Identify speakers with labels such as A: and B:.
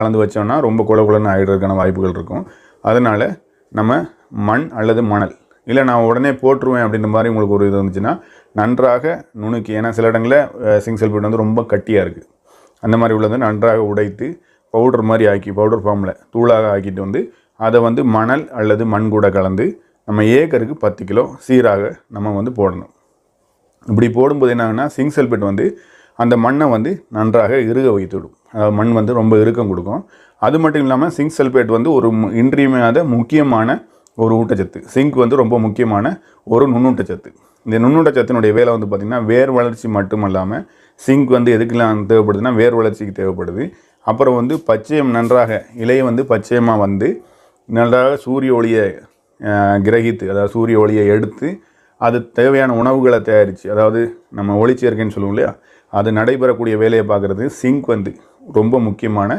A: கலந்து வச்சோம்னா ரொம்ப குல குலன்னு ஆகிடுறதுக்கான வாய்ப்புகள் இருக்கும். அதனால் நம்ம மண் அல்லது மணல் இல்லை நான் உடனே போட்டுருவேன் அப்படின்ற மாதிரி உங்களுக்கு ஒரு இது இருந்துச்சுன்னா நன்றாக நுணுக்கி ஏன்னா சில இடங்களில் சிங் சல்ஃபேட் வந்து ரொம்ப கட்டியாக இருக்குது அந்த மாதிரி உள்ளதை நன்றாக உடைத்து பவுடர் மாதிரி ஆக்கி பவுடர் ஃபார்மில் தூளாக ஆக்கிட்டு வந்து அதை வந்து மணல் அல்லது மண் கூட கலந்து நம்ம ஏக்கருக்கு பத்து கிலோ சீராக நம்ம வந்து போடணும். இப்படி போடும்போது என்ன சிங் சிங்க் சல்பேட் வந்து அந்த மண்ணை வந்து நன்றாக இறுக வைத்துவிடும். மண் வந்து ரொம்ப இறுக்கம் கொடுக்கும். அது மட்டும் இல்லாமல் சிங்க் சல்பேட் வந்து ஒரு மு- இன்றியமையாத முக்கியமான ஒரு ஊட்டச்சத்து. சிங்க் வந்து ரொம்ப முக்கியமான ஒரு நுண்ணூட்டச்சத்து இந்த நுண்ணூட்டச்சத்தினுடைய வேலை வந்து பார்த்திங்கன்னா வேர் வளர்ச்சி மட்டும் இல்லாமல் சிங்க் வந்து எதுக்கெல்லாம் தேவைப்படுதுன்னா வேர் வளர்ச்சிக்கு தேவைப்படுது. அப்புறம் வந்து பச்சையம் நன்றாக இலையை வந்து பச்சையமாக வந்து நன்றாக சூரிய ஒளியை கிரகித்து அதாவது சூரிய ஒளியை எடுத்து அது தேவையான உணவுகளை தயாரித்து அதாவது நம்ம ஒளிச்சேர்க்கைன்னு சொல்லுவோம் இல்லையா? அது நடைபெறக்கூடிய வேலையை பார்க்குறது சிங்க் வந்து. ரொம்ப முக்கியமான